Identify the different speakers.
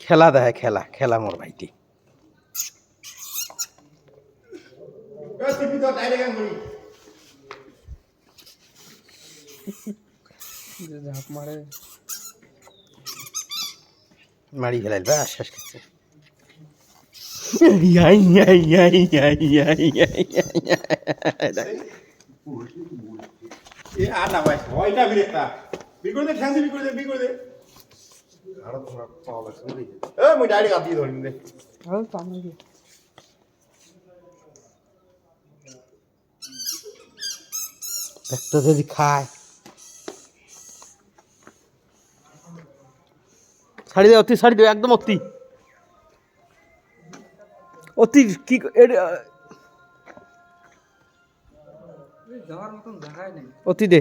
Speaker 1: খেলা দেয় খেলা খেলা মোর ভাইটি
Speaker 2: মারে
Speaker 1: ফেলাইল বা করছে ইয়াই, ইয়াই।
Speaker 3: এ আর না ভাই। ওইটা বিরেকটা বি করে দে ঠ্যাং বি করে দে বি করে দে। এ মুই ডাইরেক্ট আদি ধরিম দে।
Speaker 2: আর সামনে কি
Speaker 1: একটা যদি খায়। ছাড়ি দে অতি ছাড়ি দে একদম অতি। অতি কি অতি দে